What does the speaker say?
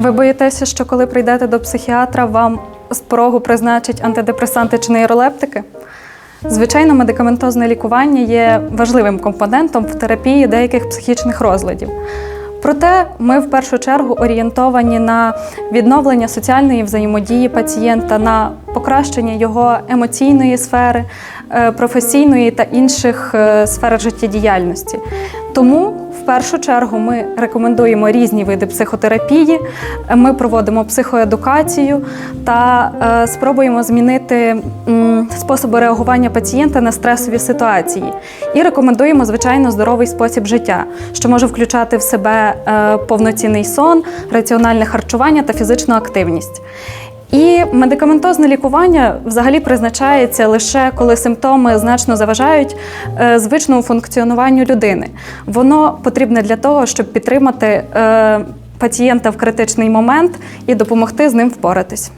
Ви боїтеся, що коли прийдете до психіатра, вам з порогу призначать антидепресанти чи нейролептики? Звичайно, медикаментозне лікування є важливим компонентом в терапії деяких психічних розладів. Проте ми в першу чергу орієнтовані на відновлення соціальної взаємодії пацієнта, на покращення його емоційної сфери, е, професійної та інших е, сфер життєдіяльності. Тому першу чергу ми рекомендуємо різні види психотерапії. Ми проводимо психоедукацію та е, спробуємо змінити способи реагування пацієнта на стресові ситуації. І рекомендуємо, звичайно, здоровий спосіб життя, що може включати в себе е, повноцінний сон, раціональне харчування та фізичну активність. І медикаментозне лікування взагалі призначається лише коли симптоми значно заважають е, звичному функціонуванню людини. Воно потрібне для того, щоб підтримати е, пацієнта в критичний момент і допомогти з ним впоратись.